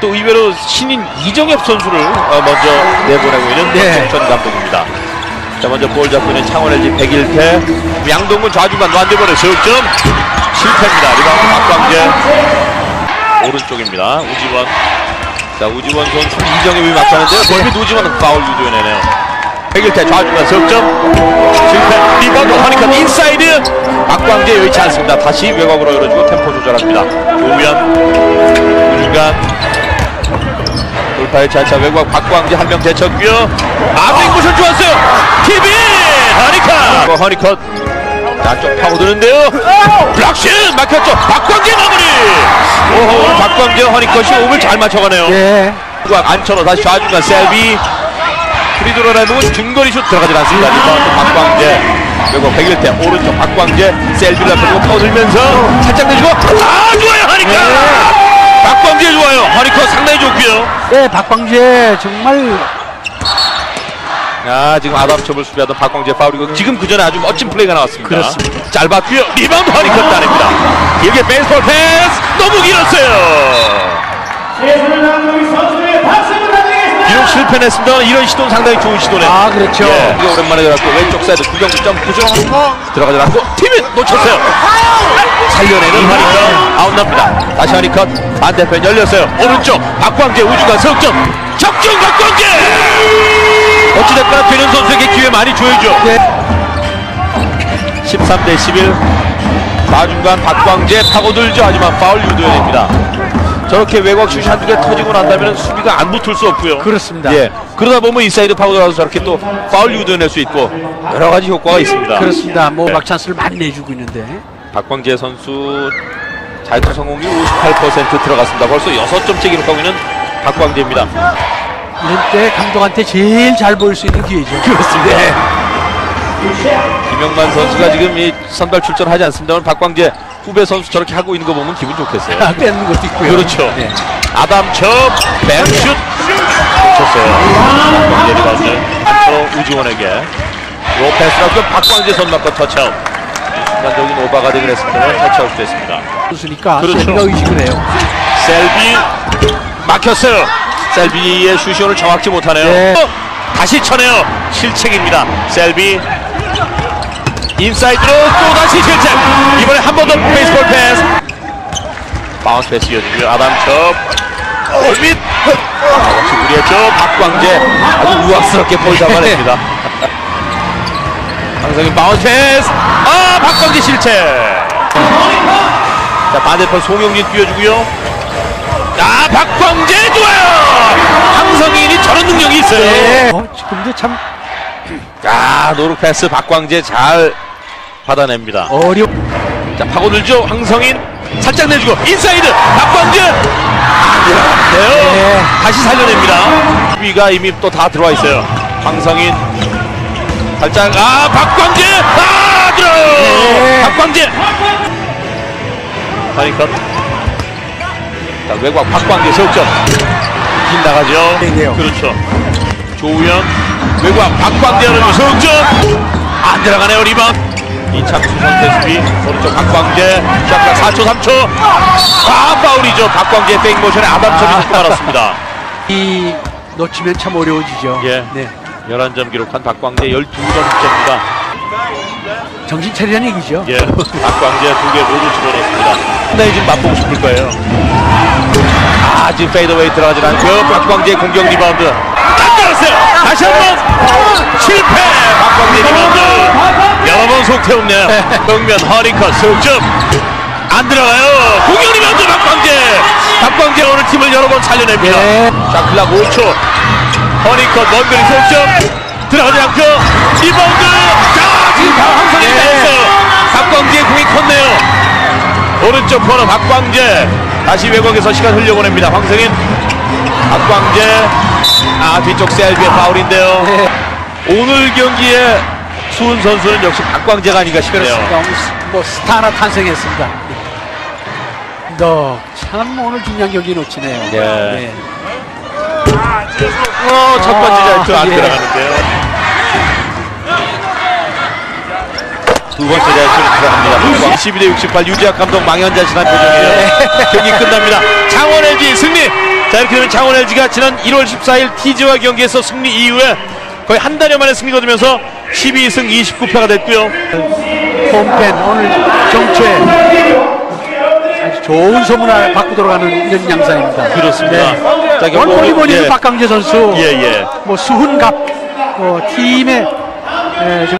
또 의외로 신인 이정엽 선수를 어, 먼저 내보내고 있는 네. 전 감독입니다. 자 먼저 볼 잡고 있는 창원 LG 백일태 양동근 좌중간 완대번의 석점 실패입니다. 리바운드 박광재 오른쪽입니다. 우지원 자 우지원 선수 이정엽이 맞다는데요. 골밑 우지원은 파울 유도해내네요. 백일태 좌중간 석점 실패 리바운드 허니컷 인사이드 박광재 여의치 않습니다. 다시 외곽으로 열어주고 템포 조절합니다. 조우현 우중간 돌파의 차차 외곽 박광재 한 명 제쳤고요. 아빙 모션 좋았어요. TV 허니컷 어, 허니컷 안쪽 파고드는데요. 블락슛 막혔죠. 박광재 마무리. 오호 박광재 허니컷이 몸을 잘 맞춰가네요. 예. 안쳐로 다시 좌중간 셀비 프리드로라는 중거리 슛 들어가지 않습니다. 리바운드 박광재 그리고 백일태 오른쪽 박광재 셀비를 앞으로 파고들면서 살짝 내주고 아 좋아요 허니컷 박광재 좋아요 허니컷 상당히 좋고요 네, 박광재 정말 아 지금 아담첩을 수비하던 박광재 파울이고 지금 그 전에 아주 멋진 플레이가 나왔습니다. 그렇습니다. 짧았고요. 리바운드 허니컷 따냅니다. 길게 베이스볼 패스 너무 길었어요. 비록 실패했습니다만 이런 시도는 상당히 좋은 시도네요. 아, 그렇죠. 예, 이게 오랜만에 들어갔고 왼쪽 사이드 구경구 점프 죠. 들어가지 않고 팀이 놓쳤어요. 살려내는 허니컷 아웃납니다. 다시 허니컷 반대편 열렸어요. 오른쪽 박광재 우주가 석점 적중 박광재 어찌됐거나 되는 선수에게 기회 많이 줘야죠. 네. 13대 11 좌중간 박광재 파고들죠. 하지만 파울 유도해냅니다. 저렇게 외곽 슛이 한두 개 터지고 난다면 수비가 안 붙을 수 없고요. 그렇습니다. 예. 그러다 보면 인사이드 파고들어서 저렇게 또 파울 유도해낼 수 있고 여러 가지 효과가 있습니다. 그렇습니다. 뭐 네. 막찬스를 많이 내주고 있는데 박광재 선수 자유투 성공률 58% 들어갔습니다. 벌써 6점째 기록하고 있는 박광재입니다. 이런 때 감독한테 제일 잘 보일 수 있는 기회죠. 그렇습니다. 네. 김영만 선수가 지금 이 선발 출전하지 않습니다만 박광재 후배 선수 저렇게 하고 있는 거 보면 기분 좋겠어요. 아, 뺏는 것도 있고요. 그렇죠. 네. 아담첩 뱅슛 쳤어요. 박광재 리바운드 또 우지원에게 로페스라고 박광재 손 맞고 터치아웃. 순간적인 오바가 되긴 했습니다만 터치아웃 됐습니다. 선수니까 그렇죠. 세비가 의식을 해요. 셀비 막혔어요. 셀비의 슛이 오늘 정확지 못하네요. 네. 어, 다시 쳐내요. 실책입니다. 셀비 인사이드로 또 다시 실책. 이번에 한 번 더 베이스볼 패스. 바운스 패스 이어지고요. 아담첩 올밑 아, 역시 무리했죠. 박광재 아주 우악스럽게 볼 잡아냅니다. 강성인 바운스 패스. 아 박광재 실책. 자 반대편 송영진 뛰어주고요. 아 박광재 좋아요. 황성인이 저런 능력이 있어요. 네. 어, 지금도 참아 노루 패스 박광재 잘 받아냅니다. 어려. 자 파고들죠. 황성인 살짝 내주고 인사이드 박광재 안 들어갔네요. 네. 다시 살려냅니다. 수비가 이미 또 다 들어와 있어요. 황성인 살짝 아 박광재 아 들어요. 네. 박광재 하니컷 자 외곽 박광재 석점 빗나가죠. 네네요. 그렇죠. 조우현 외곽 박광재는 석점 안 들어가네요 리바운드 이창수 선태 수비 오른쪽 박광재 샷각 4초 3초 아 파울이죠 박광재 백모션에 아담점이 놓고 말았습니다 이 놓치면 참 어려워지죠. 예. 네. 11점 기록한 박광재 12점째입니다. 정신 차리라는 얘기죠. 예 박광재 두 개 모두 집어넣습니다. 상당히 지금 맛보고 싶을 거예요. 아 지금 페이더웨이 들어가지 않고요. 박광재 공격 리바운드. 딱 들었어요. 다시 한 번 실패. 박광재 리바운드. 여러 번 속태웠네요. 정면 허리컷 석점. 안 들어가요. 공격 리바운드 박광재. 박광재 오늘 팀을 여러 번 살려냅니다. 네. 샤클락 5초 허리컷 먼거리 석점 들어가지 않고 리바운드 자 지금 다 황성이 네. 됐어요 박광재의 공이 컸네요 오른쪽 코너 박광재 다시 외곽에서 시간 흘려보냅니다 황성인 박광재 아 뒤쪽 셀비의 파울인데요 네. 오늘 경기에 수훈 선수는 역시 박광재가 아닌가 싶네요 그렇습니다. 뭐 스타 하나 탄생했습니다. 너참 오늘 중요한 경기 놓치네요. 예. 네. 어, 첫 번째 아, 자유투 안 예. 들어가는데요. 두 번째 자유투는 들어갑니다. 22 대 68 유지학 감독 망연자실한 표정이에요. 경기 끝납니다. 창원 LG 승리! 자 이렇게 되면 장원 LG가 지난 1월 14일 TG와 경기에서 승리 이후에 거의 한 달여 만에 승리 거두면서 12승 29패가 됐고요. 홈팬 오늘 정체 좋은 소문을 받고 돌아가는 이런 양상입니다. 그렇습니다. 자, 원 결국은, 볼리볼이 예. 박강재 선수 예, 예. 뭐 수훈갑 뭐 팀의 에,